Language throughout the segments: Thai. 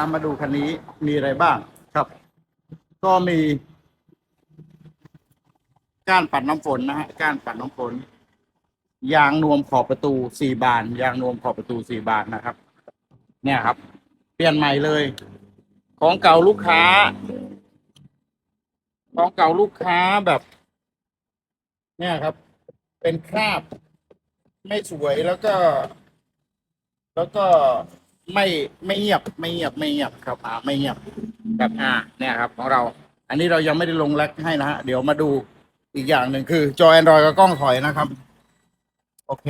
ตามมาดูคันนี้มีอะไรบ้างครับ ก็มีก้านปัดน้ำฝนนะฮะก้านปัดน้ำฝน ยางนวมขอบประตูสี่บาน ยางนวมขอบประตูสี่บานนะครับ เนี่ยครับ เปลี่ยนใหม่เลย ของเก่าลูกค้า ของเก่าลูกค้าแบบ เนี่ยครับ เป็นคราบ ไม่สวยแล้วก็ แล้วก็ ไม่ไม่เงียบไม่เงียบไม่เงียบครับอ่าไม่เงียบแบบอ่าเนี่ยครับ ของเรา อันนี้เรายังไม่ได้ลงแร็กให้นะฮะเดี๋ยวมาดูอีกอย่างหนึ่งคือ จอ Android กับกล้องถอยนะครับ โอเค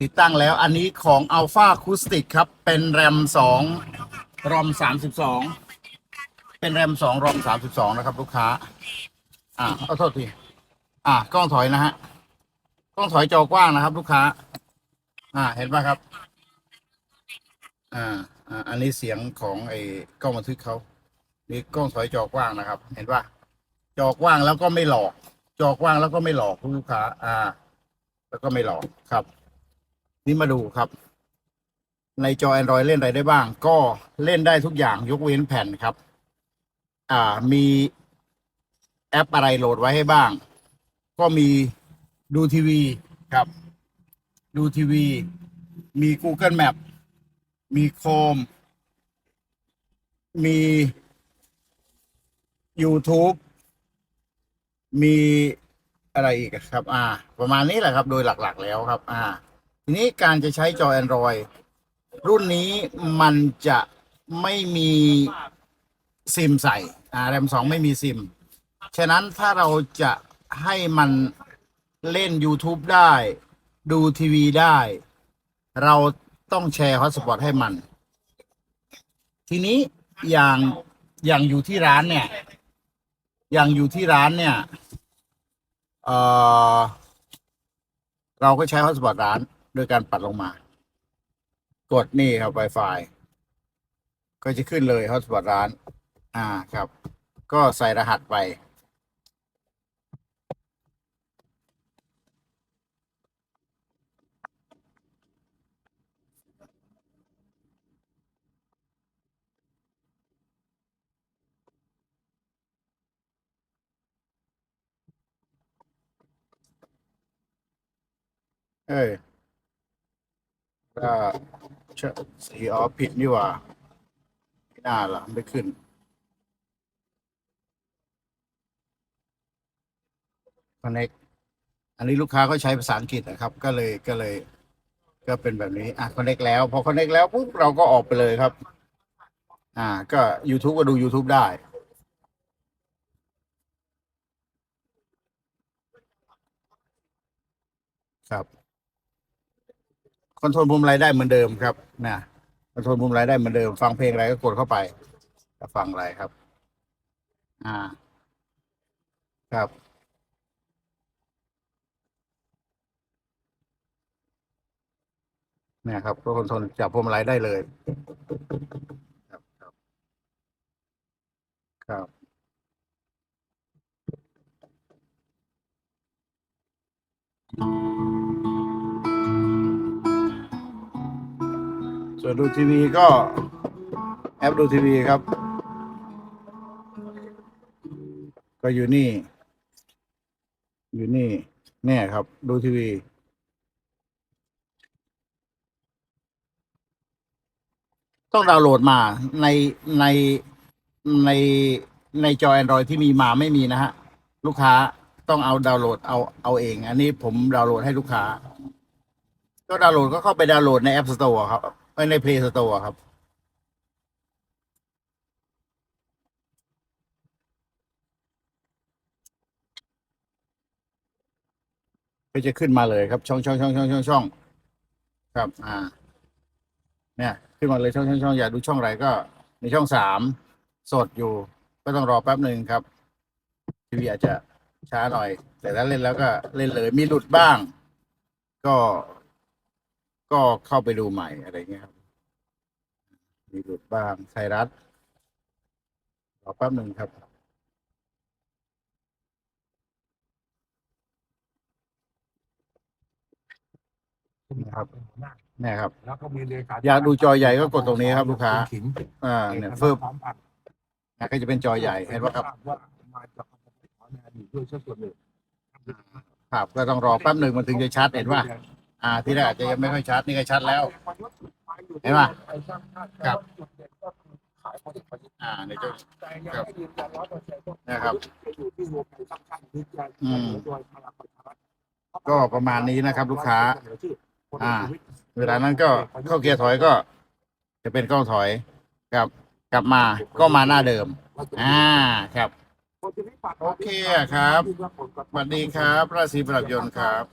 ติดตั้งแล้ว อันนี้ของ Alpha Acoustic ครับ เป็นแรมสองรอมสามสิบสองเป็นแรมสองรอมสามสิบสองนะครับ ลูกค้า อ่าเอาโทษที อ่ากล้องถอยนะฮะ กล้องถอยจอกว้างนะครับ ลูกค้า อ่า เห็นไหมครับ อ่าอ่า อันนี้เสียงของไอ้กล้องบันทึกเขานี่กล้องถอยจอกว้างนะครับ เห็นป่ะจอกว้างแล้วก็ไม่หลอก จอกว้างแล้วก็ไม่หลอกลูกค้า อ่า แล้วก็ไม่หลอกครับ นี่มาดูครับ ในจอ Android เล่นอะไรได้บ้าง ก็เล่นได้ทุกอย่างยกเว้นแผ่นครับ อ่ามีแอปอะไรโหลดไว้ให้บ้าง ก็มีดูทีวีครับ ดูทีวี มี Google Map มีโคม มี YouTube มีอะไรอีกครับ อ่า ประมาณนี้แหละครับ โดยหลักๆ แล้วครับ อ่า ทีนี้การจะใช้จอ Android รุ่นนี้มันจะไม่มีซิมใส่ อ่าแรมสองไม่มีซิม ฉะนั้นถ้าเราจะให้มันเล่น YouTube ได้ ดูทีวีได้ เรา ต้องแชร์ฮอตสปอตให้มัน ทีนี้อย่างอย่างอยู่ที่ร้านเนี่ย อย่างอยู่ที่ร้านเนี่ยเออเราก็ใช้ฮอตสปอตร้านโดยการปัดลงมา กดนี่ครับ Wi-Fi ก็จะขึ้นเลยฮอตสปอตร้าน อ่าครับ ก็ใส่รหัสไป เอ้ยก็สีออผิดนี่หว่าไม่น่าละไม่ขึ้น connect อันนี้ลูกค้าก็ใช้ภาษาอังกฤษนะครับ ก็เลยก็เลย ก็เป็นแบบนี้ อะ connect แล้ว พอ connect แล้วปุ๊บเราก็ออกไปเลยครับ อ่า ก็ YouTube ก็ดู YouTube ได้ครับ คอนโทรลมุมรายได้เหมือนเดิมครับนะคอนโทรลมุมรายได้เหมือนเดิม ฟังเพลงอะไรก็กดเข้าไปจะฟังอะไรครับ อ่า ครับนี่ครับก็คอนโทรลจับพวงมาลัยได้เลย ครับ ครับ ส่วนดูทีวีก็แอปดูทีวีครับ ก็อยู่นี่ อยู่นี่ เนี่ยครับ ดูทีวี ต้องดาวน์โหลดมาในในในในจอ Android ที่มีมาไม่มีนะฮะ ลูกค้าต้องเอาดาวน์โหลดเอาเอาเอง อันนี้ผมดาวน์โหลดให้ลูกค้า ก็ดาวน์โหลดก็เข้าไปดาวน์โหลดใน App Store ครับ เอ้ยใน Play Store ครับ ก็จะขึ้นมาเลยครับ ช่องช่องช่องช่องช่องช่องครับ อ่า เนี่ย ขึ้นมาเลยช่องช่องช่องอยากดูช่องอะไรก็ในช่องสามสดอยู่ ก็ต้องรอแป๊บหนึ่งครับทีวีอาจจะช้าหน่อย แต่ถ้าเล่นแล้วก็เล่นเลยมีหลุดบ้าง ก็ ก็เข้าไปดูใหม่อะไรเงี้ยครับมีหลุดบ้างไทยรัฐรอแป๊บหนึ่งครับนะครับเนี่ยครับ แล้วก็มีเลขาอยากดูจอใหญ่ก็กดตรงนี้ครับลูกค้าณขิงอ่าเนี่ยฟึบนะก็จะเป็นจอใหญ่เห็นว่าครับว่ามาจากขอในอดีตด้วยเช่นส่วนหนึ่งครับก็ต้องรอแป๊บหนึ่งมันถึงจะชัดเห็นว่า อ่าที่แรกอาจจะยังไม่ค่อยชัดนี่ก็ชัดแล้ว เห็นปะครับ อ่าในจอแต่ยังไม่ยืนยันร้อยเปอร์เซ็นะครับอืมก็ประมาณนี้นะครับ ลูกค้า อ่า เวลานั้นก็เข้าเกียร์ถอยก็ จะเป็นกล้องถอยกับ กลับมาก็มาหน้าเดิม อ่าครับโอเคครับสวัสดีครับ ราศีปรับยนต์ครับ